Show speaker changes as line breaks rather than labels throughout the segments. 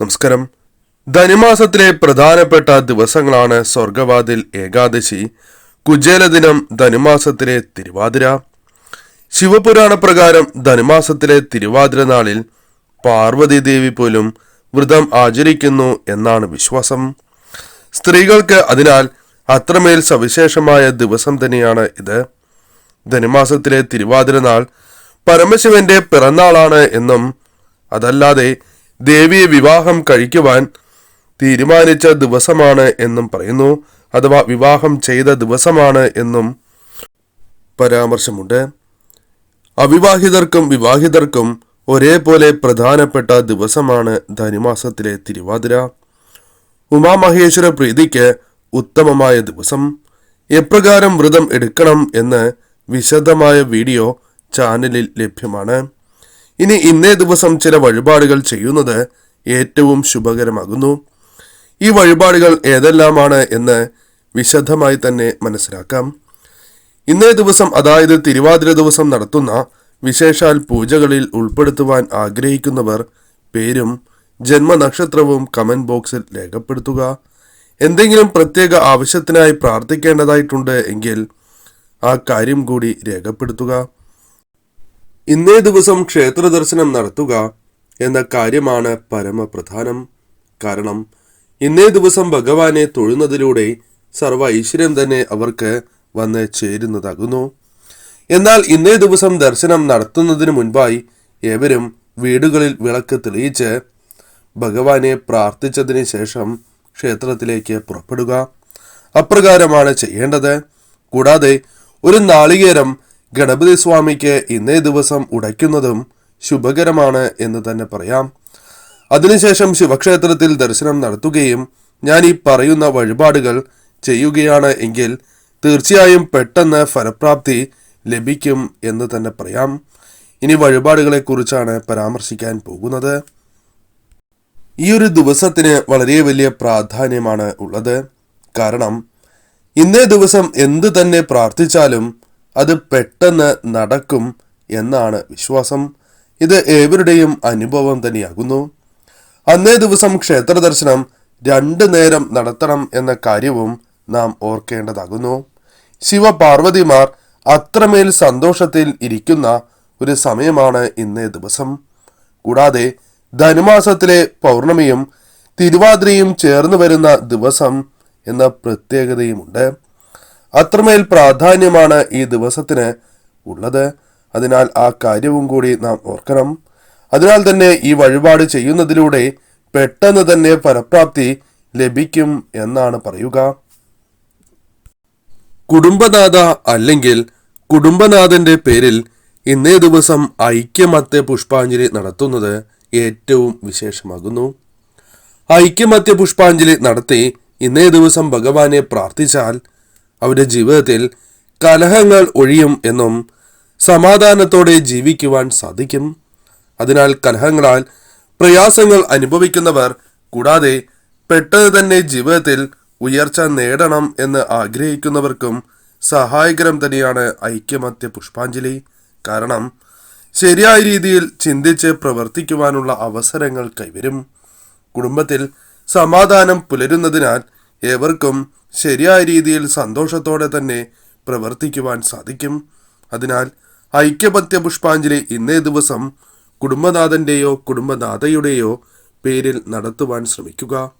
നമസ്കാരം. ധനുമാസത്തിലെ പ്രധാനപ്പെട്ട ദിവസങ്ങളാണ് സ്വർഗവാതിൽ ഏകാദശി. കുജേലദിനം ധനുമാസത്തിലെ തിരുവാതിര. ശിവപുരാണ പ്രകാരം ധനുമാസത്തിലെ തിരുവാതിര നാളിൽ പാർവതി ദേവി പോലും വ്രതം ആചരിക്കുന്നു എന്നാണ് വിശ്വാസം. സ്ത്രീകൾക്ക് അതിനാൽ അത്രമേൽ സവിശേഷമായ ദിവസം തന്നെയാണ് ഇത്. ധനുമാസത്തിലെ തിരുവാതിര നാൾ പരമശിവന്റെ പിറന്നാളാണ് എന്നും അതല്ലാതെ ദേവിയെ വിവാഹം കഴിക്കുവാൻ തീരുമാനിച്ച ദിവസമാണ് എന്നും പറയുന്നു. അഥവാ വിവാഹം ചെയ്ത ദിവസമാണ് എന്നും പരാമർശമുണ്ട്. അവിവാഹിതർക്കും വിവാഹിതർക്കും ഒരേപോലെ പ്രധാനപ്പെട്ട ദിവസമാണ് ധനുമാസത്തിലെ തിരുവാതിര. ഉമാമഹേശ്വര പ്രീതിക്ക് ഉത്തമമായ ദിവസം. എപ്രകാരം വ്രതം എടുക്കണം എന്ന് വിശദമായ വീഡിയോ ചാനലിൽ ലഭ്യമാണ്. ഇനി ഇന്നേ ദിവസം ചില വഴിപാടുകൾ ചെയ്യുന്നത് ഏറ്റവും ശുഭകരമാകുന്നു. ഈ വഴിപാടുകൾ ഏതെല്ലാമാണ് എന്ന് വിശദമായി തന്നെ മനസ്സിലാക്കാം. ഇന്നേ ദിവസം അതായത് തിരുവാതിര ദിവസം നടത്തുന്ന വിശേഷാൽ പൂജകളിൽ ഉൾപ്പെടുത്തുവാൻ ആഗ്രഹിക്കുന്നവർ പേരും ജന്മനക്ഷത്രവും കമന്റ് ബോക്സിൽ രേഖപ്പെടുത്തുക. എന്തെങ്കിലും പ്രത്യേക ആവശ്യത്തിനായി പ്രാർത്ഥിക്കേണ്ടതായിട്ടുണ്ട് എങ്കിൽ ആ കാര്യം കൂടി രേഖപ്പെടുത്തുക. ഇന്നേ ദിവസം ക്ഷേത്ര ദർശനം നടത്തുക എന്ന കാര്യമാണ് പരമപ്രധാനം. കാരണം ഇന്നേ ദിവസം ഭഗവാനെ തൊഴുന്നതിലൂടെ സർവ ഐശ്വര്യം തന്നെ അവർക്ക് വന്ന് ചേരുന്നതാകുന്നു. എന്നാൽ ഇന്നേ ദിവസം ദർശനം നടത്തുന്നതിന് മുൻപായി ഏവരും വീടുകളിൽ വിളക്ക് തെളിയിച്ച് ഭഗവാനെ പ്രാർത്ഥിച്ചതിന് ശേഷം ക്ഷേത്രത്തിലേക്ക് പുറപ്പെടുക. അപ്രകാരമാണ് ചെയ്യേണ്ടത്. കൂടാതെ ഒരു നാളികേരം ഗണപതി സ്വാമിക്ക് ഇന്നേ ദിവസം ഉടയ്ക്കുന്നതും ശുഭകരമാണ് എന്ന് തന്നെ പറയാം. അതിനുശേഷം ശിവക്ഷേത്രത്തിൽ ദർശനം നടത്തുകയും ഞാൻ ഈ പറയുന്ന വഴിപാടുകൾ ചെയ്യുകയാണ് എങ്കിൽ തീർച്ചയായും പെട്ടെന്ന് ഫലപ്രാപ്തി ലഭിക്കും എന്ന് തന്നെ പറയാം. ഇനി വഴിപാടുകളെ കുറിച്ചാണ് പരാമർശിക്കാൻ പോകുന്നത്. ഈ ഒരു ദിവസത്തിന് വളരെ വലിയ പ്രാധാന്യമാണ് ഉള്ളത്. കാരണം ഇന്നേ ദിവസം എന്തു തന്നെ പ്രാർത്ഥിച്ചാലും അത് പെട്ടെന്ന് നടക്കും എന്നാണ് വിശ്വാസം. ഇത് ഏവരുടെയും അനുഭവം തന്നെയാകുന്നു. അന്നേ ദിവസം ക്ഷേത്ര ദർശനം രണ്ടു നേരം നടത്തണം എന്ന കാര്യവും നാം ഓർക്കേണ്ടതാകുന്നു. ശിവപാർവതിമാർ അത്രമേൽ സന്തോഷത്തിൽ ഇരിക്കുന്ന ഒരു സമയമാണ് ഇന്നേ ദിവസം. കൂടാതെ ധനുമാസത്തിലെ പൗർണമിയും തിരുവാതിരയും ചേർന്ന് വരുന്ന ദിവസം എന്ന പ്രത്യേകതയുമുണ്ട്. അത്രമേൽ പ്രാധാന്യമാണ് ഈ ദിവസത്തിന് ഉള്ളത്. അതിനാൽ ആ കാര്യവും കൂടി നാം ഓർക്കണം. അതിനാൽ തന്നെ ഈ വഴിപാട് ചെയ്യുന്നതിലൂടെ പെട്ടെന്ന് തന്നെ ഫലപ്രാപ്തി ലഭിക്കും എന്നാണ് പറയുക. കുടുംബനാഥ അല്ലെങ്കിൽ കുടുംബനാഥന്റെ പേരിൽ ഇന്നേ ദിവസം ഐക്യമത്യ പുഷ്പാഞ്ജലി നടത്തുന്നത് ഏറ്റവും വിശേഷമാകുന്നു. ഐക്യമത്യ പുഷ്പാഞ്ജലി നടത്തി ഇന്നേ ദിവസം ഭഗവാനെ പ്രാർത്ഥിച്ചാൽ അവരുടെ ജീവിതത്തിൽ കലഹങ്ങൾ ഒഴിയും എന്നും സമാധാനത്തോടെ ജീവിക്കുവാൻ സാധിക്കും. അതിനാൽ കലഹങ്ങളാൽ പ്രയാസങ്ങൾ അനുഭവിക്കുന്നവർ കൂടാതെ പെട്ടെന്ന് തന്നെ ജീവിതത്തിൽ ഉയർച്ച നേടണം എന്ന് ആഗ്രഹിക്കുന്നവർക്കും സഹായകരം തന്നെയാണ് ഐക്യമത്യ പുഷ്പാഞ്ജലി. കാരണം ശരിയായ രീതിയിൽ ചിന്തിച്ച് പ്രവർത്തിക്കുവാനുള്ള അവസരങ്ങൾ കൈവരും. കുടുംബത്തിൽ സമാധാനം പുലരുന്നതിനാൽ ഏവർക്കും ശരിയായ രീതിയിൽ സന്തോഷത്തോടെ തന്നെ പ്രവർത്തിക്കുവാൻ സാധിക്കും. അതിനാൽ ഐക്യപത്യ പുഷ്പാഞ്ജലി ഇന്നേ ദിവസം കുടുംബനാഥന്റെയോ കുടുംബനാഥയുടെയോ പേരിൽ നടത്തുവാൻ ശ്രമിക്കുക.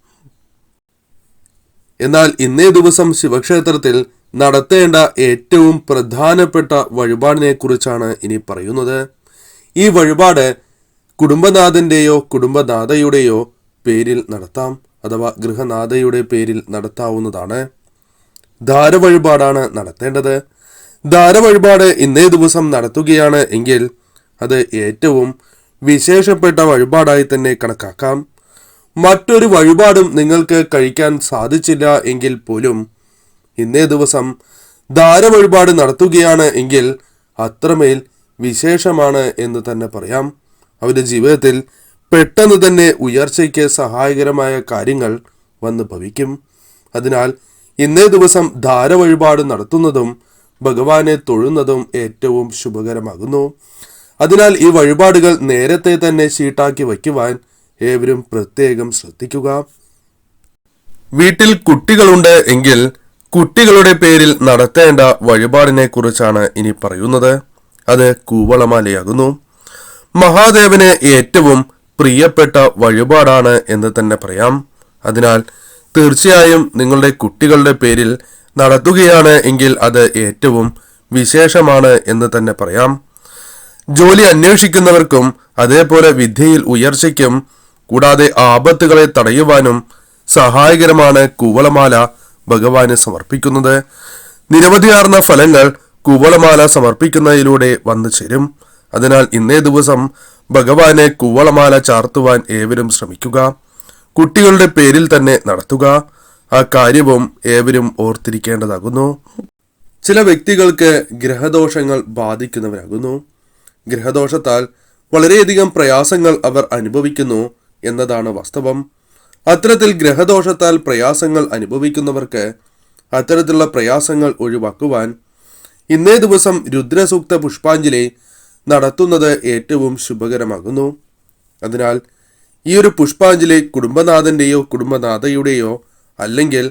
എന്നാൽ ഇന്നേ ദിവസം ശിവക്ഷേത്രത്തിൽ നടത്തേണ്ട ഏറ്റവും പ്രധാനപ്പെട്ട വഴിപാടിനെ കുറിച്ചാണ് ഇനി പറയുന്നത്. ഈ വഴിപാട് കുടുംബനാഥന്റെയോ കുടുംബനാഥയുടെയോ പേരിൽ നടത്താം. അഥവാ ഗൃഹനാഥയുടെ പേരിൽ നടത്താവുന്നതാണ്. ധാരവഴിപാടാണ് നടത്തേണ്ടത്. ധാരവഴിപാട് ഇന്നേ ദിവസം നടത്തുകയാണ് എങ്കിൽ അത് ഏറ്റവും വിശേഷപ്പെട്ട വഴിപാടായി തന്നെ കണക്കാക്കാം. മറ്റൊരു വഴിപാടും നിങ്ങൾക്ക് കഴിക്കാൻ സാധിച്ചില്ല എങ്കിൽ പോലും ഇന്നേ ദിവസം ധാരവഴിപാട് നടത്തുകയാണ് എങ്കിൽ അത്രമേൽ വിശേഷമാണ് എന്ന് തന്നെ പറയാം. അവരുടെ ജീവിതത്തിൽ പെട്ടെന്ന് തന്നെ ഉയർച്ചയ്ക്ക് സഹായകരമായ കാര്യങ്ങൾ വന്ന് ഭവിക്കും. അതിനാൽ ഇന്നേ ദിവസം ധാര വഴിപാട് നടത്തുന്നതും ഭഗവാനെ തൊഴുന്നതും ഏറ്റവും ശുഭകരമാകുന്നു. അതിനാൽ ഈ വഴിപാടുകൾ നേരത്തെ തന്നെ ഷീട്ടാക്കി വയ്ക്കുവാൻ ഏവരും പ്രത്യേകം ശ്രദ്ധിക്കുക. വീട്ടിൽ കുട്ടികളുണ്ട് എങ്കിൽ കുട്ടികളുടെ പേരിൽ നടത്തേണ്ട വഴിപാടിനെ കുറിച്ചാണ് ഇനി പറയുന്നത്. അത് കൂവളമാലയാകുന്നു. മഹാദേവന് ഏറ്റവും പ്രിയപ്പെട്ട വഴിപാടാണ് എന്ന് തന്നെ പറയാം. അതിനാൽ തീർച്ചയായും നിങ്ങളുടെ കുട്ടികളുടെ പേരിൽ നടത്തുകയാണ് എങ്കിൽ അത് ഏറ്റവും വിശേഷമാണ് എന്ന് തന്നെ പറയാം. ജോലി അന്വേഷിക്കുന്നവർക്കും അതേപോലെ വിദ്യയിൽ ഉയർച്ചയ്ക്കും കൂടാതെ ആപത്തുകളെ തടയുവാനും സഹായകരമാണ് കൂവളമാല ഭഗവാന് സമർപ്പിക്കുന്നത്. നിരവധിയാർന്ന ഫലങ്ങൾ കൂവളമാല സമർപ്പിക്കുന്നതിലൂടെ വന്നു ചേരും. അതിനാൽ ഇന്നേ ദിവസം ഭഗവാനെ കൂവളമാല ചാർത്തുവാൻ ഏവരും ശ്രമിക്കുക. കുട്ടികളുടെ പേരിൽ തന്നെ നടത്തുക. ആ കാര്യവും ഏവരും ഓർത്തിരിക്കേണ്ടതാകുന്നു. ചില വ്യക്തികൾക്ക് ഗ്രഹദോഷങ്ങൾ ബാധിക്കുന്നവരാകുന്നു. ഗ്രഹദോഷത്താൽ വളരെയധികം പ്രയാസങ്ങൾ അവർ അനുഭവിക്കുന്നു എന്നതാണ് വാസ്തവം. അത്തരത്തിൽ ഗ്രഹദോഷത്താൽ പ്രയാസങ്ങൾ അനുഭവിക്കുന്നവർക്ക് അത്തരത്തിലുള്ള പ്രയാസങ്ങൾ ഒഴിവാക്കുവാൻ ഇന്നേ ദിവസം രുദ്രസൂക്ത പുഷ്പാഞ്ജലി നടത്തുന്നത് ഏറ്റവും ശുഭകരമാകുന്നു. അതിനാൽ ഈ ഒരു പുഷ്പാഞ്ജലി കുടുംബനാഥന്റെയോ കുടുംബനാഥയുടെയോ അല്ലെങ്കിൽ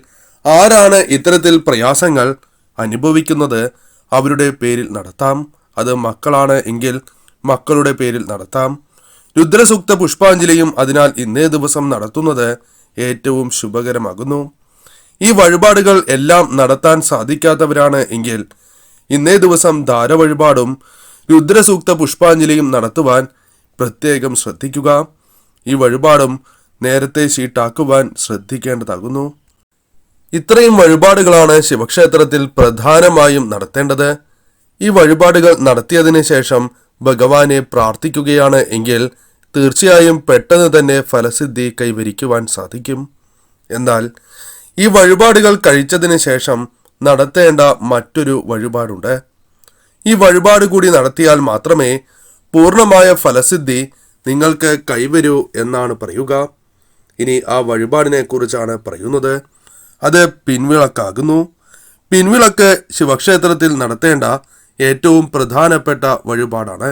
ആരാണ് ഇത്തരത്തിൽ പ്രയാസങ്ങൾ അനുഭവിക്കുന്നത് അവരുടെ പേരിൽ നടത്താം. അത് മക്കളാണ് എങ്കിൽ മക്കളുടെ പേരിൽ നടത്താം. രുദ്രസൂക്ത പുഷ്പാഞ്ജലിയും അതിനാൽ ഇന്നേ ദിവസം നടത്തുന്നത് ഏറ്റവും ശുഭകരമാകുന്നു. ഈ വഴിപാടുകൾ എല്ലാം നടത്താൻ സാധിക്കാത്തവരാണ് എങ്കിൽ ഇന്നേ ദിവസം ധാരവഴിപാടും രുദ്രസൂക്ത പുഷ്പാഞ്ജലിയും നടത്തുവാൻ പ്രത്യേകം ശ്രദ്ധിക്കുക. ഈ വഴിപാടും നേരത്തെ ഷീട്ടാക്കുവാൻ ശ്രദ്ധിക്കേണ്ടതാകുന്നു. ഇത്രയും വഴിപാടുകളാണ് ശിവക്ഷേത്രത്തിൽ പ്രധാനമായും നടത്തേണ്ടത്. ഈ വഴിപാടുകൾ നടത്തിയതിനു ശേഷം ഭഗവാനെ പ്രാർത്ഥിക്കുകയാണ് എങ്കിൽ തീർച്ചയായും പെട്ടെന്ന് തന്നെ ഫലസിദ്ധി കൈവരിക്കുവാൻ സാധിക്കും. എന്നാൽ ഈ വഴിപാടുകൾ കഴിച്ചതിന് ശേഷം നടത്തേണ്ട മറ്റൊരു വഴിപാടുണ്ട്. ഈ വഴിപാട് കൂടി നടത്തിയാൽ മാത്രമേ പൂർണമായ ഫലസിദ്ധി നിങ്ങൾക്ക് കൈവരൂ എന്നാണ് പറയുക. ഇനി ആ വഴിപാടിനെ കുറിച്ചാണ് പറയുന്നത്. അത് പിൻവിളക്കാകുന്നു. പിൻവിളക്ക് ശിവക്ഷേത്രത്തിൽ നടത്തേണ്ട ഏറ്റവും പ്രധാനപ്പെട്ട വഴിപാടാണ്.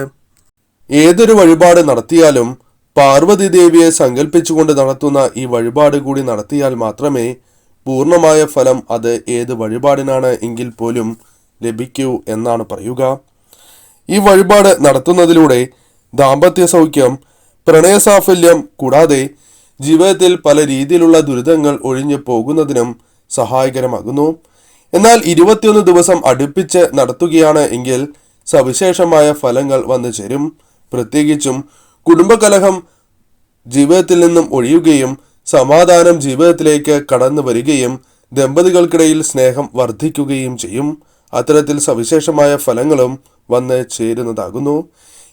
ഏതൊരു വഴിപാട് നടത്തിയാലും പാർവതി ദേവിയെ സങ്കല്പിച്ചുകൊണ്ട് നടത്തുന്ന ഈ വഴിപാട് കൂടി നടത്തിയാൽ മാത്രമേ പൂർണമായ ഫലം അത് ഏത് വഴിപാടിനാണ് എങ്കിൽ പോലും ലഭിക്കൂ എന്നാണ് പറയുക. ഈ വഴിപാട് നടത്തുന്നതിലൂടെ ദാമ്പത്യ സൗഖ്യം പ്രണയസാഫല്യം കൂടാതെ ജീവിതത്തിൽ പല രീതിയിലുള്ള ദുരിതങ്ങൾ ഒഴിഞ്ഞു പോകുന്നതിനും സഹായകരമാകുന്നു. എന്നാൽ ഇരുപത്തിയൊന്ന് ദിവസം അടുപ്പിച്ച് നടത്തുകയാണ് എങ്കിൽ സവിശേഷമായ ഫലങ്ങൾ വന്നു ചേരും. പ്രത്യേകിച്ചും കുടുംബകലഹം ജീവിതത്തിൽ നിന്നും ഒഴിയുകയും സമാധാനം ജീവിതത്തിലേക്ക് കടന്നു വരികയും ദമ്പതികൾക്കിടയിൽ സ്നേഹം വർദ്ധിക്കുകയും ചെയ്യും. അത്തരത്തിൽ സവിശേഷമായ ഫലങ്ങളും വന്ന് ചേരുന്നതാകുന്നു.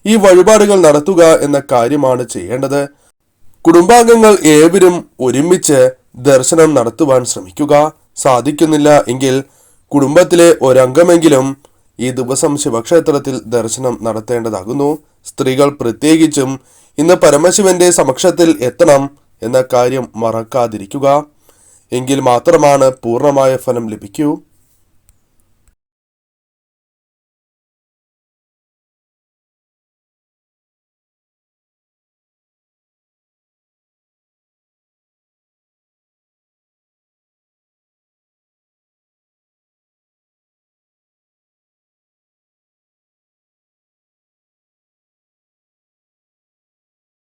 ഈ വഴിപാടുകൾ നടത്തുക എന്ന കാര്യമാണ് ചെയ്യേണ്ടത്. കുടുംബാംഗങ്ങൾ ഏവരും ഒരുമിച്ച് ദർശനം നടത്തുവാൻ ശ്രമിക്കുക. സാധിക്കുന്നില്ല എങ്കിൽ കുടുംബത്തിലെ ഒരംഗമെങ്കിലും ഈ ദിവസം ശിവക്ഷേത്രത്തിൽ ദർശനം നടത്തേണ്ടതാകുന്നു. സ്ത്രീകൾ പ്രത്യേകിച്ചും ഇന്ന് പരമശിവന്റെ സമക്ഷത്തിൽ എത്തണം എന്ന കാര്യം മറക്കാതിരിക്കുക. എങ്കിൽ മാത്രമാണ് പൂർണമായ ഫലം ലഭിക്കൂ.